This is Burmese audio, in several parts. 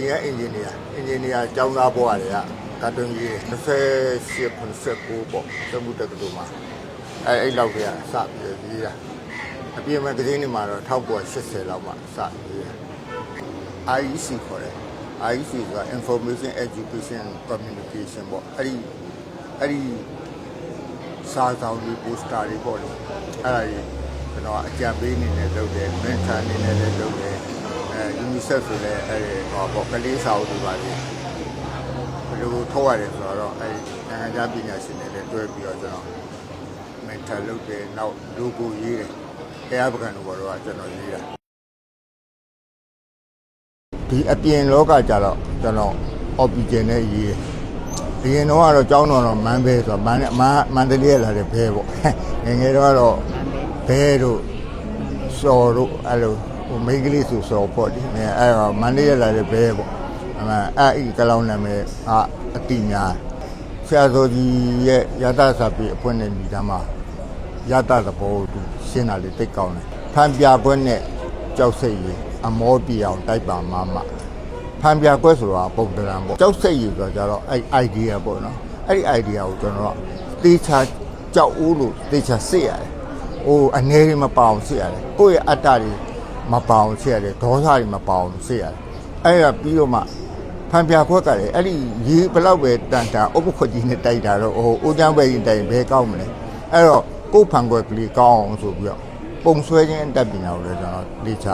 ဒီကအင်ဂျင်နီယာအင်ဂျင်နီယာကျောင်းသားဘွားတွေကကာတွန်းကြီး28 89ပေါ့သမှုတက္ကသိုလ်မှာအဲအဲ့လောက်ကစပြီးရေးတာအပြင်မှာကလေးနေမှာတော့1980လောက်မှစရေးတာ IEC ခေါ်တယ် IEC က Information Education and Communication ပေါ့အဲ့ဒီအဲ့ဒီစာဆောင်ဒီပိုစတာတွေပေါ့လေအဲ့ဒါကြီးကျွန်တော်အကြံပေးအနေနဲ့လုပ်တယ်မင်းခံအနေနဲ့လည်းလုပ်တယ်အဲ UNICEF ဆိုလည်းအဲ့ဒီဟောပေါ့ကလေးစာအုပ်တွေပါလေဘယ်လိုထုတ်ရတယ်ဆိုတော့အဲ့ဒီနိုင်ငံခြားပညာရှင်တွေလည်းတွဲပြီးတော့ကျွန်တော်မင်းခံလုပ်တယ်နောက် logo ရေးတယ်တရားပကံတို့ဘောတော့ကျွန်တော်ရေးတာဒီအပြင်လောကကြတော့ကျွန်တော် oxygen နဲ့ရေးတယ်။အရင်တော့ကတော့ကျောင်းတော်တော့မန်းဘဲဆိုတော့မန်းမန်းမန္တလေးကလာတဲ့ဘဲပေါ့။ငယ်ငယ်တော့ကတော့ဘဲတို့စော်တို့အဲ့လို ဟိုမိန်းကလေးဆိုစော်ပေါ့ဒီအဲအဲ့တော့မန္တလေးကလာတဲ့ဘဲပေါ့။အမှန်အဲ့ဒီကလောင်နာမည်အအတိများဆရာတော်ကြီးရဲ့ရတစာပေအပွင့်နဲ့ညီတမ်းမှာရတသဘောကိုသူရှင်းတာလေးတိတ်ကောင်းတယ်။ဖန်ပြခွက်နဲ့ကြောက်စိတ်ရင်အမောပြအောင်တိုက်ပါမမဖန်ပြကွက်ဆိုတာပုံတရံပေါ့ကြောက်စိတ်ရည်ဆိုတာကြတော့အဲ့ idea ပေါ့နော်အဲ့ဒီ idea ကိုကျွန်တော်ကတေချာကြောက်ဦးလို့တေချာစစ်ရတယ်ဟိုအနေတွေမပေါအောင်စစ်ရတယ်ကိုယ့်ရဲ့အတ္တတွေ မပေါအောင်စစ်ရတယ်ဒေါသတွေမပေါအောင်စစ်ရတယ်အဲ့ဒါပြီးတော့မှဖန်ပြခွက်ကလည်းအဲ့ဒီရေဘလောက်ပဲတန်တာဥပ္ပခွက်ကြီးနဲ့တိုက်တာတော့ဟိုဦးကျန်းပဲရင်တိုင်ဘဲကောင်းမလဲအဲ့တော့ကိုယ်ဖန်ခွက်ကလေးကောင်းအောင်ဆိုပြီးတော့ပုံဆွဲခြင်းအတတ်ပညာကိုလည်းကျွန်တော်လေ့ချ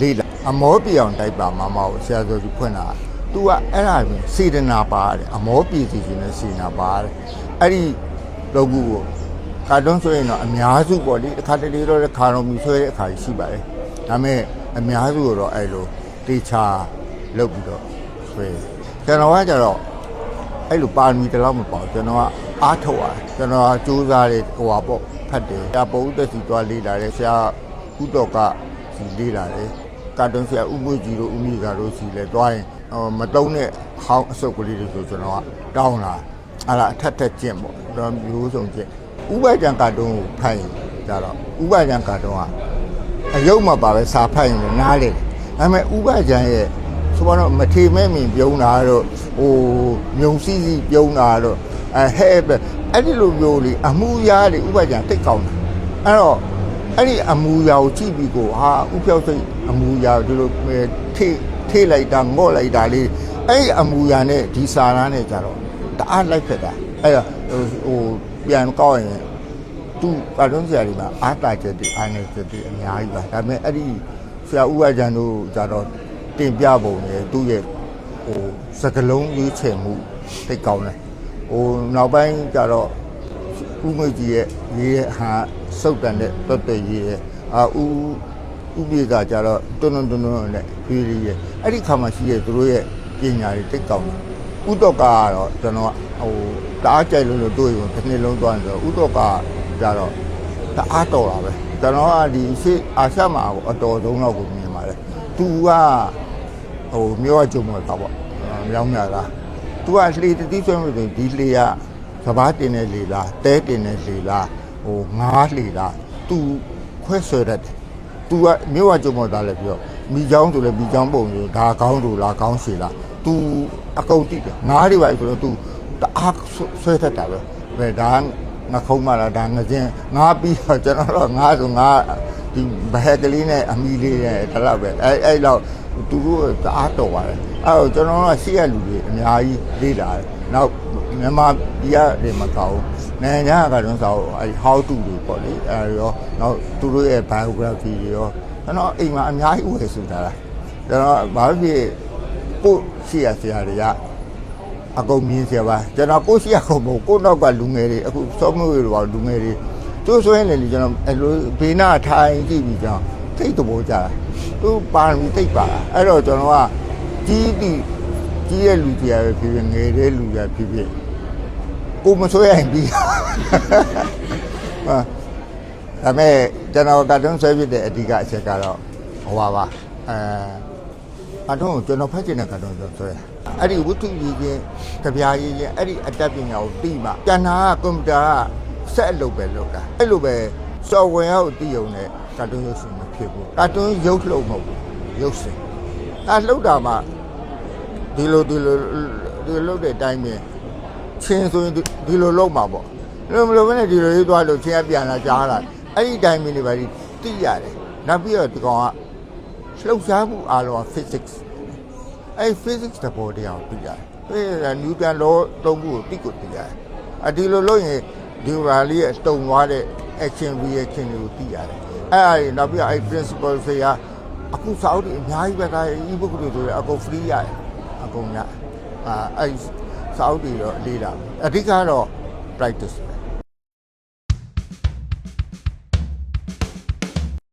လေးလာအမောပြေအောင်တိုက်ပါမမကိုဆရာဆိုသူဖွင့်တာ तू ကအဲ့ဒါပြင်စေတနာပါတယ်အမောပြေစီခြင်းနဲ့စေတနာပါတယ်အဲ့ဒီလောကူကိုကာတွန်းဆိုရင်တော့အများစုပေါ့လေတစ်ခါတလေတော့ခါတော်မူဆွဲတဲ့အခါကြီးရှိပါတယ် ဒါပေမဲ့အများစုကတော့အဲ့လိုတေချာလုပ်ပြီးတော့ဆွဲကျွန်တော်ကကြတော့အဲ့လိုပါရမီတလောက်မပေါ့ကျွန်တော်ကအားထုတ်ရတယ်ကျွန်တော်ကစူးစမ်းတယ်ဟိုပါပေါ့ဖတ်တယ်ဒါပုံဥသက်စီသွားလေးလာတယ်ဆရာဥတော်ကစီလေးလာတယ်ကာတွန်းဆရာဥမွေကြီးတို့ဥမိကတို့စီလဲတွားရင်ဟိုမတုံးတဲ့ဟောင်းအစုပ်ကလေးတွေဆိုကျွန်တော်ကတောင်းလာအဲ့ဒါအထက်ထက်ကျင့်ပေါ့တော့မျိုးစုံကျင့်ဥပကြံကာတွန်းကိုဖတ်ရင်ကြတော့ဥပကြံကာတွန်းက အယုတ်မှာပါပဲစာဖတ်ရင်လည်းနားလေတယ်ဒါပေမဲ့ဥပကြံရဲ့ဆိုတော့မထေမဲ့မြင်ပြုံးတာတော့ဟိုမြုံစည်းစည်းပြုံးတာတော့အဲဟဲ့ပဲအဲ့ဒီလိုမျိုးလေးအမှုရားလေးဥပကြံတိတ်ကောင်းတယ်အဲ့တော့အဲ့ဒီအမူအရာကိုကြည့်ပြီးကိုဟာဥပြောက်စိတ်အမူအရာကိုဒီလိုထိထိလိုက်တာငော့လိုက်တာလေးအဲ့ဒီအမူအရာနဲ့ဒီစာရန်နဲ့ကြတော့တအားလိုက်ဖြစ်တာအဲ့ဒါဟိုဟိုပြန်ကောက်ရင် သူကာတွန်းဆရာတွေမှာအားတာချက်တွေအားနေချက်တွေအများကြီးပါဒါပေမဲ့အဲ့ဒီဆရာဦးဝကျန်တို့ကြတော့တင်ပြပုံနဲ့သူ့ရဲ့ဟိုစကလုံးရွေးချယ်မှုတိတ်ကောင်းတယ်ဟိုနောက်ပိုင်းကြတော့ဦးငွေကြီးရဲ့ရေးရဲ့ဟာစုတ်တန်တဲ့တွတ်တဲ့ရေးရဲ့အာဦးဦးပြေကကြတော့တွန်းတွန်းတွန်းတွန်းနဲ့ရေးရေးရဲ့အဲ့ဒီခါမှရှိရဲ့သူတို့ရဲ့ပညာတွေတိတ်ကောင်းတယ်ဥတော့ကကတော့ကျွန်တော်ဟိုတအားကြိုက်လို့လို့တို့ရုံတစ်နှစ်လုံးသွားနေဆိုဥတော့က ကြတော့တအားတော်တာပဲကျွန်တော်ကဒီရှေ့အာရှမှာအတော်ဆုံးတော့ကိုမြင်ပါတယ်သူကဟိုမြို့ကဂျုံမှာတာပေါ့မြောင်းမြလာသူကလှေတတိဆွဲမှုဆိုဒီလှေကစဘာတင်နေလေလားတဲတင်နေလေလားဟိုငားလေလားသူခွဲဆွဲတတ်တယ်သူကမြို့ကဂျုံမှာတာလဲပြီးတော့မိချောင်းဆိုလဲမိချောင်းပုံဆိုဒါကောင်းတို့လားကောင်းစီလားသူအကုန်တိတယ်ငားတွေပါဆိုတော့သူတအားဆွဲတတ်တာပဲဘယ်ဒါ ငါခုံးမလားဒါငချင်းငါပြီးတော့ကျွန်တော်တော့ငါဆိုငါဒီဘဟက်ကလေးနဲ့အမီလေးနဲ့ဒါတော့ပဲအဲအဲ့တော့သူတို့တအားတော်ပါတယ်အဲ့တော့ကျွန်တော်ကရှေ့ရလူတွေအများကြီးလေးလာတယ်နောက်မြန်မာပြည်ရတယ်မကောင်းနိုင်ငံခြားကတော့ဆိုအဲ how to တွေပေါ့လေအဲရောနောက်သူတို့ရဲ့ biography တွေရောကျွန်တော်အိမ်မှာအများကြီးဝယ်စုထားတာကျွန်တော်ဘာဖြစ်ကိုရှေ့ရဆရာတွေက အကုန်မြင်ဆရာပါကျွန်တော်ကိုရှိရကုန်မို့ကိုနောက်ကလူငယ်တွေအခုစောမွေးတွေပါလူငယ်တွေသူဆိုရင်လည်းကျွန်တော်အဲ့လိုဘေးနာထိုင်ကြည့်ပြီးကျွန်တော်သိတဲ့ဘောကြတာသူပါရမီသိပ်ပါတာအဲ့တော့ကျွန်တော်ကကြီးပြီးကြီးရဲ့လူကြီးရပဲဖြစ်ဖြစ်ငယ်တဲ့လူရဖြစ်ဖြစ်ကိုမဆွဲရင်ပြီးဟာဒါမဲ့ကျွန်တော်ကတ်တွန်းဆွဲဖြစ်တဲ့အဓိကအချက်ကတော့ဟိုပါပါအဲအထုံးကိုကျွန်တော်ဖတ်ချင်တဲ့ကတ်တွန်းဆိုဆွဲတာ အဲ့ဒီဝတ္ထုကြီးချင်းကြပြားကြီးချင်းအဲ့ဒီအတတ်ပညာကိုသိမှကျန်တာကကွန်ပျူတာကဆက်အလုပ်ပဲလုပ်တာအဲ့လိုပဲ software ကိုသိုံနဲ့ကတ်တွန်းရုပ်ရှင်မဖြစ်ဘူးကတ်တွန်းရုပ်လှုပ်မဟုတ်ဘူးရုပ်ရှင်အဲလှုပ်တာမှဒီလိုဒီလိုဒီလိုလုပ်တဲ့အတိုင်းပဲချင်းဆိုရင်ဒီဒီလိုလုပ်မှာပေါ့လို့မလို့ဘဲနဲ့ဒီလိုရေးသွားလို့ချင်းကပြန်လာကြားလာအဲ့ဒီအတိုင်းပဲနေပါလိတိရတယ်နောက်ပြီးတော့ဒီကောင်ကလှုပ်ရှားမှုအားလုံးက physics အဲ့ physics တဘောတရားကိုသိရတယ်အဲနျူတန်လောသုံးခုကိုသိကိုသိရတယ်အဒီလိုလုပ်ရင်ဒီဟာလေးရဲ့တုံသွားတဲ့ action reaction တွေကိုသိရတယ်အဲ့ဒါတွေနောက်ပြီးတော့အဲ့ principle တွေကအခုစာအုပ်တွေအများကြီးပဲဒါ e-book တွေဆိုရင်အကုန် free ရတယ်အကုန်ရအာအဲ့စာအုပ်တွေတော့လေးတာပဲအဓိကတော့ practice ပဲ